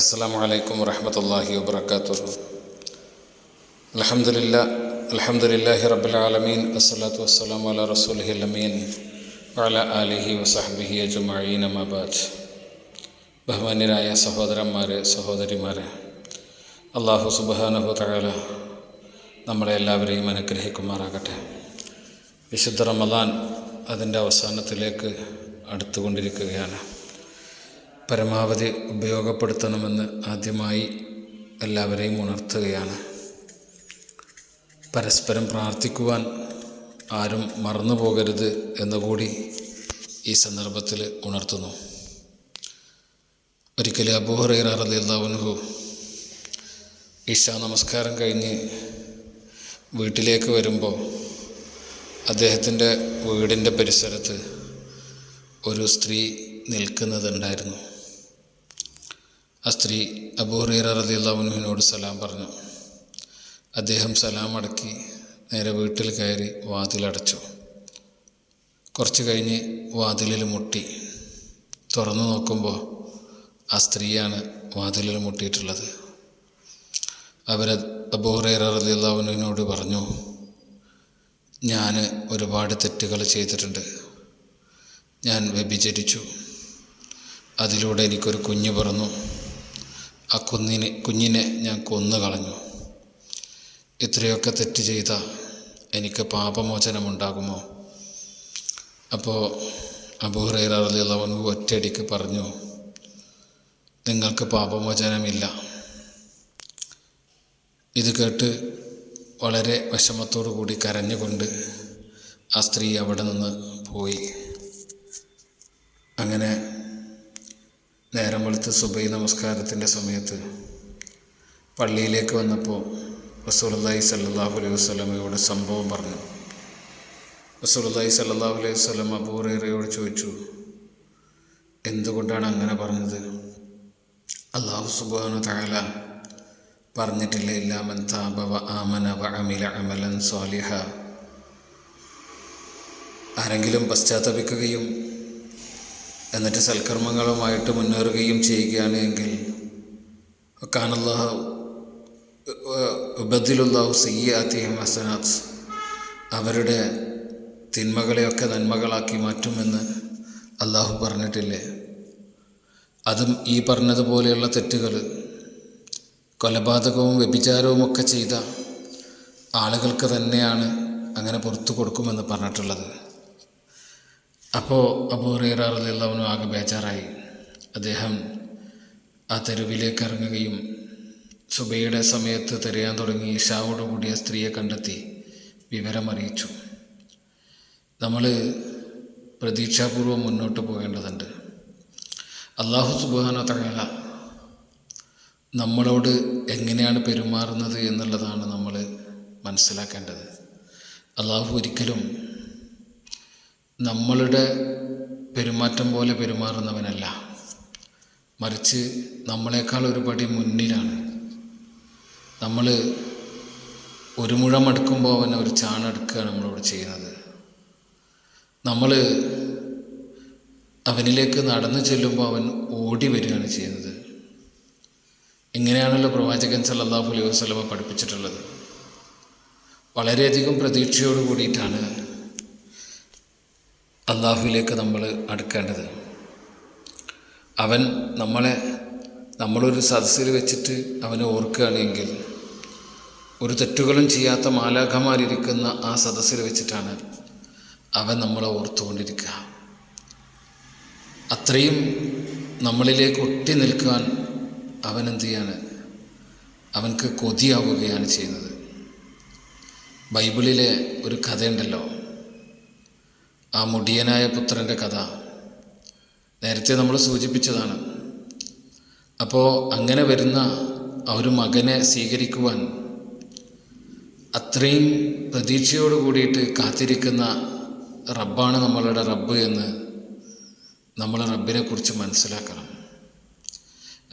السلام عليكم ورحمة الله وبركاته الحمد لله الحمد لله رب العالمين الصلاة والسلام على رسوله الأمين وعلى آله وصحبه أجمعين ما بعد ബഹുമാന്യരായ സഹോദരന്മാരെ സഹോദരിമാരെ അള്ളാഹു സുബാനഹു തഴല നമ്മളെ എല്ലാവരെയും അനുഗ്രഹിക്കുമാറാകട്ടെ വിശുദ്ധ റമദാൻ അതിൻ്റെ അവസാനത്തിലേക്ക് അടുത്തുകൊണ്ടിരിക്കുകയാണ് പരമാവധി ഉപയോഗപ്പെടുത്തണമെന്ന് ആദ്യമായി എല്ലാവരെയും ഉണർത്തുകയാണ്. പരസ്പരം പ്രാർത്ഥിക്കുവാൻ ആരും മറന്നു പോകരുത് എന്നുകൂടി ഈ സന്ദർഭത്തിൽ ഉണർത്തുന്നു. ഒരിക്കലും ഒരിക്കൽ അബൂഹറൈറാറിയല്ലാവുനു ഈശാ നമസ്കാരം കഴിഞ്ഞ് വീട്ടിലേക്ക് വരുമ്പോൾ അദ്ദേഹത്തിന്റെ വീടിന്റെ പരിസരത്ത് ഒരു സ്ത്രീ നിൽക്കുന്നതുണ്ടായിരുന്നു. ആ സ്ത്രീ അബൂഹറൈറ റളിയല്ലാഹുവിനോട് സലാം പറഞ്ഞു. അദ്ദേഹം സലാം അടക്കി നേരെ വീട്ടിൽ കയറി വാതിലടച്ചു. കുറച്ച് കഴിഞ്ഞ് വാതിലിൽ മുട്ടി. തുറന്നു നോക്കുമ്പോൾ ആ സ്ത്രീയാണ് വാതിലിൽ മുട്ടിയിട്ടുള്ളത്. അവർ അബൂഹറൈറ റളിയല്ലാഹുവിനോട് പറഞ്ഞു ഞാൻ ഒരുപാട് തെറ്റുകൾ ചെയ്തിട്ടുണ്ട്. ഞാൻ വ്യഭിചരിച്ചു. അതിലൂടെ എനിക്കൊരു കുഞ്ഞ് പിറന്നു. ആ കുഞ്ഞിനെ കുഞ്ഞിനെ ഞാൻ കൊന്നു കളഞ്ഞു ഇത്രയൊക്കെ തെറ്റ് ചെയ്ത എനിക്ക് പാപമോചനമുണ്ടാകുമോ? അപ്പോൾ അബൂഹറൈറിയവൻ ഒറ്റയടിക്ക് പറഞ്ഞു നിങ്ങൾക്ക് പാപമോചനമില്ല. ഇത് കേട്ട് വളരെ വിഷമത്തോടു കൂടി കരഞ്ഞുകൊണ്ട് ആ സ്ത്രീ അവിടെ നിന്ന് പോയി. അങ്ങനെ നേരം വെളുത്ത് സുബൈ നമസ്കാരത്തിന്റെ സമയത്ത് പള്ളിയിലേക്ക് വന്നപ്പോൾ റസൂലി സല്ലാഹു അലൈഹി വസ്ലമയോട് സംഭവം പറഞ്ഞു. റസൂലി സല്ലാഹു അലൈഹി വസ്ലം അബൂറേറയോട് ചോദിച്ചു എന്തുകൊണ്ടാണ് അങ്ങനെ പറഞ്ഞത്? അള്ളാഹു സുബാനു താല പറഞ്ഞിട്ടില്ല ഇല്ലാമൻ താപവ ആമന വ അമില അമലൻ സ്വാലിഹ ആരെങ്കിലും പശ്ചാത്തപിക്കുകയും എന്നിട്ട് സൽക്കർമ്മങ്ങളുമായിട്ട് മുന്നേറുകയും ചെയ്യുകയാണ് എങ്കിൽ കാനല്ലാഹു ഉപദിലുല്ലാഹു സയ്യാത്തിയും ഹസനാത്ത് അവരുടെ തിന്മകളെയൊക്കെ നന്മകളാക്കി മാറ്റുമെന്ന് അള്ളാഹു പറഞ്ഞിട്ടില്ലേ? അതും ഈ പറഞ്ഞതുപോലെയുള്ള തെറ്റുകൾ കൊലപാതകവും വ്യഭിചാരവും ഒക്കെ ചെയ്ത ആളുകൾക്ക് തന്നെയാണ് അങ്ങനെ പുറത്തു കൊടുക്കുമെന്ന് പറഞ്ഞിട്ടുള്ളത്. അപ്പോൾ അബൂറേറാറിലുള്ളവനും ആകെ ബേജാറായി. അദ്ദേഹം ആ തെരുവിലേക്ക് ഇറങ്ങുകയും സുബൈയുടെ സമയത്ത് തിരയാൻ തുടങ്ങി ഇഷാവോട് കൂടിയ സ്ത്രീയെ കണ്ടെത്തി വിവരമറിയിച്ചു നമ്മൾ പ്രതീക്ഷാപൂർവം മുന്നോട്ട് പോകേണ്ടതുണ്ട്. അള്ളാഹു സുബാന തകല നമ്മളോട് എങ്ങനെയാണ് പെരുമാറുന്നത് എന്നുള്ളതാണ് നമ്മൾ മനസ്സിലാക്കേണ്ടത്. അള്ളാഹു ഒരിക്കലും നമ്മളുടെ പെരുമാറ്റം പോലെ പെരുമാറുന്നവനല്ല. മറിച്ച് നമ്മളെക്കാൾ ഒരു പടി മുന്നിലാണ്. നമ്മൾ ഒരു മുഴം അടുക്കുമ്പോൾ അവൻ ഒരു ചാണെടുക്കുകയാണ് നമ്മളോട് ചെയ്യുന്നത്. നമ്മൾ അവനിലേക്ക് നടന്നു ചെല്ലുമ്പോൾ അവൻ ഓടി വരികയാണ് ചെയ്യുന്നത്. ഇങ്ങനെയാണല്ലോ പ്രവാചകൻ സല്ലാഹു അലൈഹി വസ്ലമ പഠിപ്പിച്ചിട്ടുള്ളത്. വളരെയധികം പ്രതീക്ഷയോട് കൂടിയിട്ടാണ് അള്ളാഹുവിലേക്ക് നമ്മൾ അടുക്കേണ്ടത്. അവൻ നമ്മളെ നമ്മളൊരു സദസ്സിൽ വെച്ചിട്ട് അവനെ ഓർക്കുകയാണെങ്കിൽ ഒരു തെറ്റുകളും ചെയ്യാത്ത മാലാഖമാരിരിക്കുന്ന ആ സദസ്സിൽ വെച്ചിട്ടാണ് അവൻ നമ്മളെ ഓർത്തുകൊണ്ടിരിക്കുക. അത്രയും നമ്മളിലേക്ക് ഒട്ടി നിൽക്കാൻ അവൻ എന്ത് ചെയ്യാണ്? അവൻക്ക് കൊതിയാവുകയാണ് ചെയ്യുന്നത്. ബൈബിളിലെ ഒരു കഥയുണ്ടല്ലോ. ആ മുടിയനായ പുത്രന്റെ കഥ. നേരത്തെ നമ്മൾ സൂചിപ്പിച്ചതാണ്. അപ്പോൾ അങ്ങനെ വരുന്ന ആ ഒരു മകനെ സ്വീകരിക്കുവാൻ അത്രയും പ്രതീക്ഷയോട് കൂടിയിട്ട് കാത്തിരിക്കുന്ന റബ്ബാണ് നമ്മളുടെ റബ്ബ് എന്ന് നമ്മൾ റബ്ബിനെ കുറിച്ച് മനസ്സിലാക്കണം.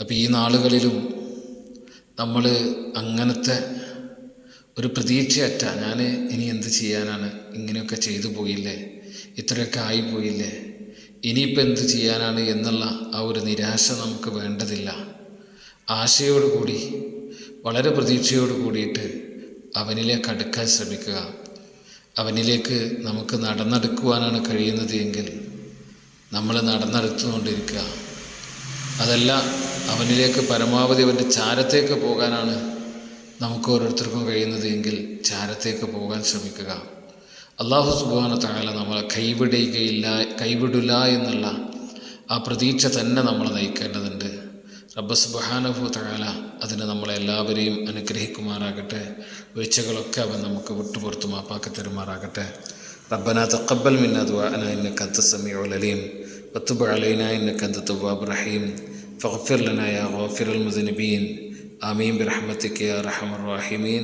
അപ്പോൾ ഈ നാളുകളിലും നമ്മൾ അങ്ങനത്തെ ഒരു പ്രതീക്ഷയറ്റ ഞാൻ ഇനി എന്ത് ചെയ്യാനാണ്? ഇങ്ങനെയൊക്കെ ചെയ്തു പോയില്ലേ? ഇത്രയൊക്കെ ആയിപ്പോയില്ലേ? ഇനിയിപ്പോൾ എന്ത് ചെയ്യാനാണ് എന്നുള്ള ആ ഒരു നിരാശ നമുക്ക് വേണ്ടതില്ല. ആശയോടുകൂടി വളരെ പ്രതീക്ഷയോട് കൂടിയിട്ട് അവനിലേക്ക് അടുക്കാൻ ശ്രമിക്കുക. അവനിലേക്ക് നമുക്ക് നടന്നെടുക്കുവാനാണ് കഴിയുന്നത് എങ്കിൽ നമ്മൾ നടന്നെടുത്തുകൊണ്ടിരിക്കുക. അതല്ല അവനിലേക്ക് പരമാവധി അവന്റെ ചാരത്തേക്ക് പോകാനാണ് നമുക്ക് ഓരോരുത്തർക്കും കഴിയുന്നത് എങ്കിൽ ചാരത്തേക്ക് പോകാൻ ശ്രമിക്കുക. അള്ളാഹു സുബാന താല നമ്മളെ കൈവിടുകയില്ല കൈവിടില്ല എന്നുള്ള ആ പ്രതീക്ഷ തന്നെ നമ്മളെ നയിക്കേണ്ടതുണ്ട് റബ്ബ സുബാനഹു താല അതിന് നമ്മളെല്ലാവരെയും അനുഗ്രഹിക്കുമാറാകട്ടെ വീഴ്ചകളൊക്കെ അവൻ നമുക്ക് വിട്ടുപുറത്ത് മാപ്പാക്കി തരുമാറാകട്ടെ ربنا تقبل منا دعاءنا إنك أنت السميع العليم وتب علينا إنك أنت التواب الرحيم فاغفر لنا يا غافر المذنبين آمين برحمتك يا أرحم الراحمين